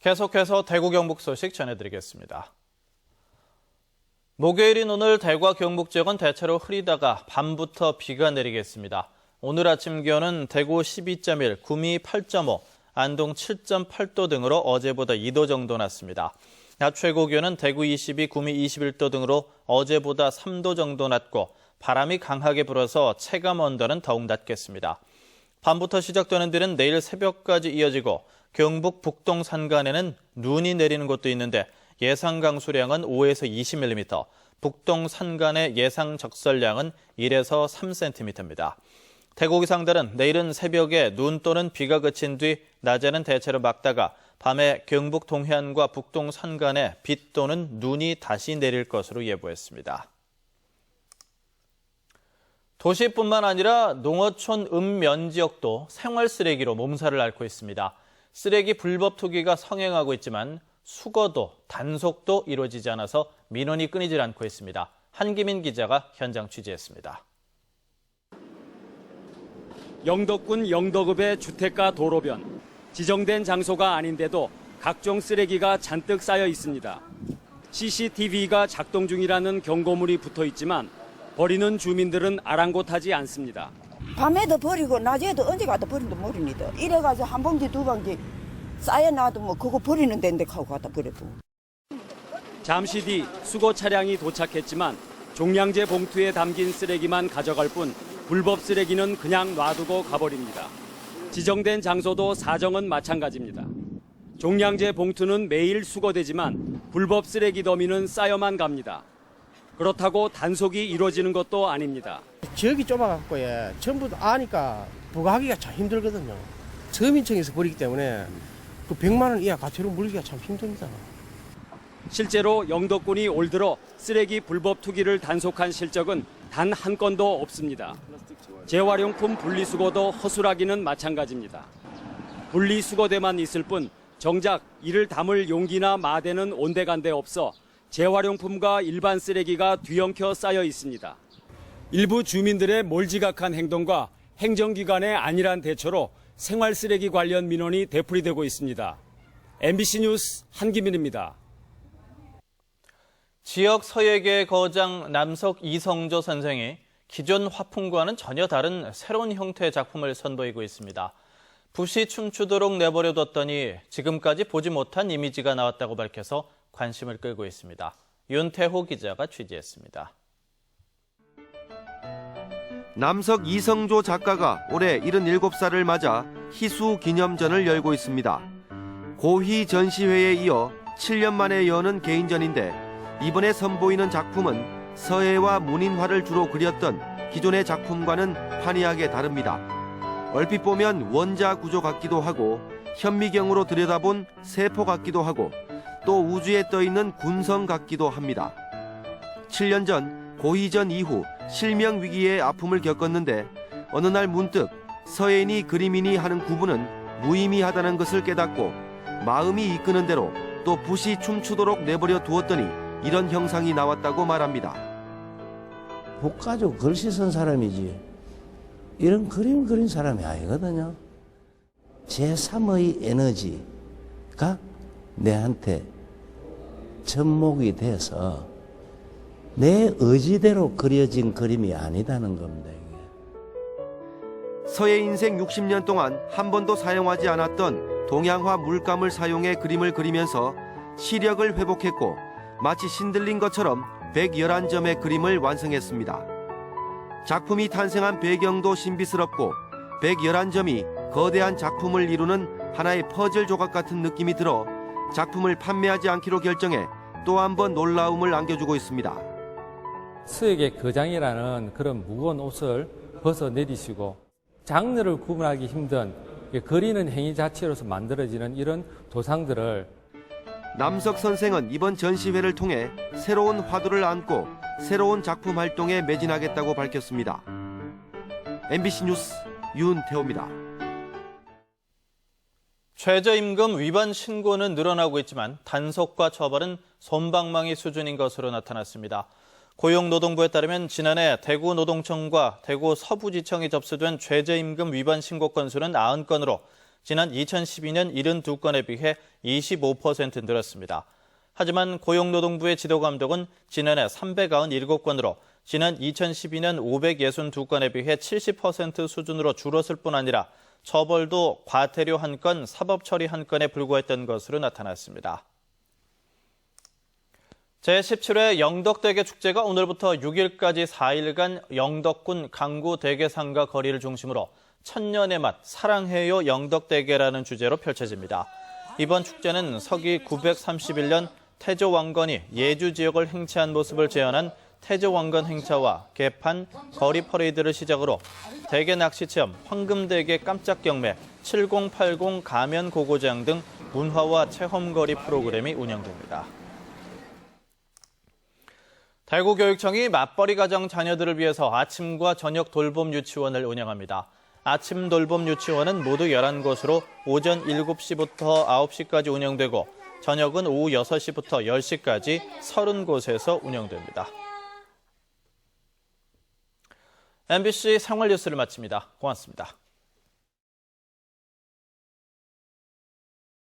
계속해서 대구 경북 소식 전해드리겠습니다. 목요일인 오늘 대구와 경북 지역은 대체로 흐리다가 밤부터 비가 내리겠습니다. 오늘 아침 기온은 대구 12.1, 구미 8.5, 안동 7.8도 등으로 어제보다 2도 정도 낮습니다. 낮 최고 기온은 대구 22, 구미 21도 등으로 어제보다 3도 정도 낮고 바람이 강하게 불어서 체감 온도는 더욱 낮겠습니다. 밤부터 시작되는 뒤는 내일 새벽까지 이어지고 경북 북동 산간에는 눈이 내리는 곳도 있는데 예상 강수량은 5에서 20mm, 북동 산간의 예상 적설량은 1에서 3cm입니다. 태국 이상들은 내일은 새벽에 눈 또는 비가 그친 뒤 낮에는 대체로 맑다가 밤에 경북 동해안과 북동 산간에 비 또는 눈이 다시 내릴 것으로 예보했습니다. 도시뿐만 아니라 농어촌 읍면 지역도 생활 쓰레기로 몸살을 앓고 있습니다. 쓰레기 불법 투기가 성행하고 있지만 수거도 단속도 이루어지지 않아서 민원이 끊이질 않고 있습니다. 한기민 기자가 현장 취재했습니다. 영덕군 영덕읍의 주택가 도로변. 지정된 장소가 아닌데도 각종 쓰레기가 잔뜩 쌓여 있습니다. CCTV가 작동 중이라는 경고물이 붙어 있지만 버리는 주민들은 아랑곳하지 않습니다. 밤에도 버리고 낮에도 언제 가다 버린도 모릅니다. 이래가지고 한 봉지 두 봉지 쌓여놔도 뭐 그거 버리는 데인데 하고 갖다 버리고. 잠시 뒤 수거 차량이 도착했지만 종량제 봉투에 담긴 쓰레기만 가져갈 뿐 불법 쓰레기는 그냥 놔두고 가버립니다. 지정된 장소도 사정은 마찬가지입니다. 종량제 봉투는 매일 수거되지만 불법 쓰레기 더미는 쌓여만 갑니다. 그렇다고 단속이 이루어지는 것도 아닙니다. 지역이 좁아갖고 예, 전부 다 아니까 부과하기가 참 힘들거든요. 서민청에서 버리기 때문에 그 100만 원 이하 가치로 물기가 참 힘듭니다. 실제로 영덕군이 올 들어 쓰레기 불법 투기를 단속한 실적은 단 한 건도 없습니다. 재활용품 분리수거도 허술하기는 마찬가지입니다. 분리수거대만 있을 뿐 정작 이를 담을 용기나 마대는 온데간데 없어 재활용품과 일반 쓰레기가 뒤엉켜 쌓여 있습니다. 일부 주민들의 몰지각한 행동과 행정기관의 안일한 대처로 생활 쓰레기 관련 민원이 되풀이되고 있습니다. MBC 뉴스 한기민입니다. 지역 서예계 거장 남석 이성조 선생이 기존 화풍과는 전혀 다른 새로운 형태의 작품을 선보이고 있습니다. 붓이 춤추도록 내버려뒀더니 지금까지 보지 못한 이미지가 나왔다고 밝혀서 관심을 끌고 있습니다. 윤태호 기자가 취재했습니다. 남석 이성조 작가가 올해 77살을 맞아 희수 기념전을 열고 있습니다. 고희 전시회에 이어 7년 만에 여는 개인전인데 이번에 선보이는 작품은 서예와 문인화를 주로 그렸던 기존의 작품과는 판이하게 다릅니다. 얼핏 보면 원자 구조 같기도 하고 현미경으로 들여다본 세포 같기도 하고 또 우주에 떠 있는 군성 같기도 합니다. 7년 전 고희전 이후 실명 위기의 아픔을 겪었는데 어느 날 문득 서예인이 그림인이 하는 구분은 무의미하다는 것을 깨닫고 마음이 이끄는 대로 또 붓이 춤추도록 내버려 두었더니 이런 형상이 나왔다고 말합니다. 복 가지고 글씨 쓴 사람이지 이런 그림 그린 사람이 아니거든요. 제3의 에너지가 내한테 접목이 돼서 내 의지대로 그려진 그림이 아니다는 겁니다. 서예 인생 60년 동안 한 번도 사용하지 않았던 동양화 물감을 사용해 그림을 그리면서 시력을 회복했고 마치 신들린 것처럼 111점의 그림을 완성했습니다. 작품이 탄생한 배경도 신비스럽고 111점이 거대한 작품을 이루는 하나의 퍼즐 조각 같은 느낌이 들어 작품을 판매하지 않기로 결정해 또 한 번 놀라움을 안겨주고 있습니다. 수액의 거장이라는 그런 무거운 옷을 벗어 내리시고 장르를 구분하기 힘든 그리는 행위 자체로서 만들어지는 이런 도상들을 남석 선생은 이번 전시회를 통해 새로운 화두를 안고 새로운 작품 활동에 매진하겠다고 밝혔습니다. MBC 뉴스 윤태호입니다. 최저임금 위반 신고는 늘어나고 있지만 단속과 처벌은 솜방망이 수준인 것으로 나타났습니다. 고용노동부에 따르면 지난해 대구 노동청과 대구 서부지청이 접수된 최저임금 위반 신고 건수는 90건으로 지난 2012년 72건에 비해 25% 늘었습니다. 하지만 고용노동부의 지도감독은 지난해 397건으로 지난 2012년 562건에 비해 70% 수준으로 줄었을 뿐 아니라 처벌도 과태료 한 건, 사법 처리 한 건에 불과했던 것으로 나타났습니다. 제17회 영덕대게 축제가 오늘부터 6일까지 4일간 영덕군 강구 대게상가 거리를 중심으로 천년의 맛 사랑해요 영덕대게라는 주제로 펼쳐집니다. 이번 축제는 서기 931년 태조 왕건이 예주 지역을 행차한 모습을 재현한 태조 왕건 행차와 개판, 거리 퍼레이드를 시작으로 대게 낚시 체험, 황금대게 깜짝 경매, 7080 가면 고고장 등 문화와 체험거리 프로그램이 운영됩니다. 대구교육청이 맞벌이 가정 자녀들을 위해서 아침과 저녁 돌봄 유치원을 운영합니다. 아침 돌봄 유치원은 모두 11곳으로 오전 7시부터 9시까지 운영되고 저녁은 오후 6시부터 10시까지 30곳에서 운영됩니다. MBC 생활 뉴스를 마칩니다. 고맙습니다.